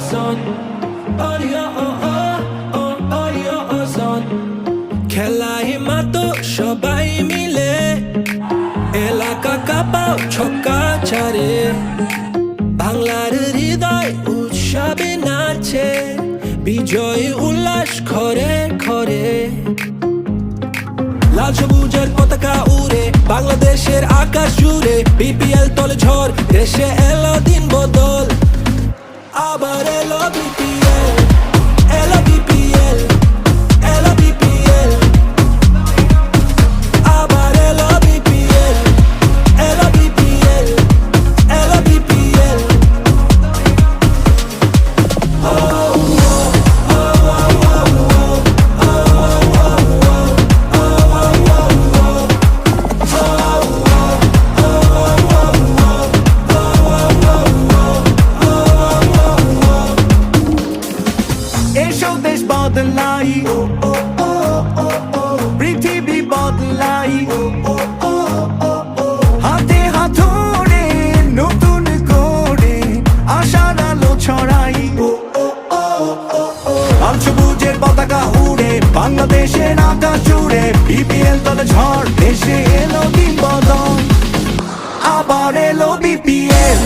son. Audio, oh, oh, oh, audio, son. খেলায় মাতো সবাই মিলে এলাকা কাপাও ছক্কা চারে বাংলার হৃদয় উৎসবে নাচে বিজয় উল্লাস খরে খরে লাল সবুজের পতাকা উড়ে বাংলাদেশের আকাশ জুড়ে বিপিএল তলে ঝড় দেশে বাংলাদেশের আকাশ জুড়ে বিপিএল দলে ঝড় দেশে এলো দিন বদল আবার এলো বিপিএল।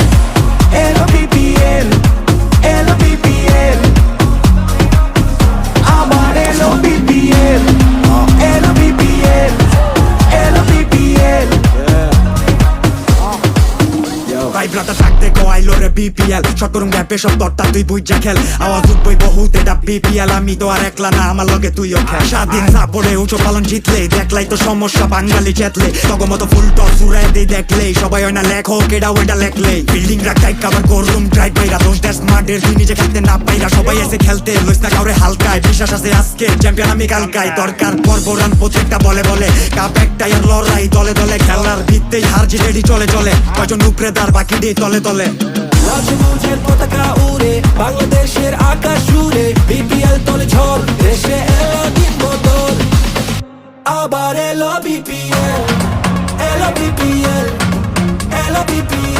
কোয়াইলো রে বিপিএল করুন গ্যাপে সব দরটা তুই বুঝা খেল। আওয়াজ উঠবই বহুত এটা বিপিএল আমি তো আর একলা না আমার লগে তুইও খেল। স্বাধীন সাপড়ে উঁচু পালন জিতলে দেখলাই তো সমস্যা বাঙালি চেতলে। তগো মতো ফুল টস ফুরাই দেই দেখলে সবাই হয় না লেখক এটা ওইটা লেখলে বিল্ডিং রাখ টাইপ কাবার করুম ড্রাইভ বাইরা দোষ দেশ স্মার্টের তুই নিজে খেলতে না পাইরা সবাই এসে খেলতে লইস না কাউরে হালকায়। বিশ্বাস আছে আজকে চ্যাম্পিয়ন আমি কালকায়। দরকার পর্ব রান প্রত্যেকটা বলে বলে। কাপ একটাই আর লড়াই দলে দলে খেলার ভিত্তেই হার জিতেরই চলে চলে। কয়জন উপরে দার বাকি দিয়ে তলে তলে। লাল সবুজের পতাকা উড়ে, বাংলাদেশের আকাশ জুড়ে, বিপিএল তোলে ঝড়, দেশে এলো দিন বদল। আবার এলো বিপিএল এলো বিপিএল এলো বিপিএল।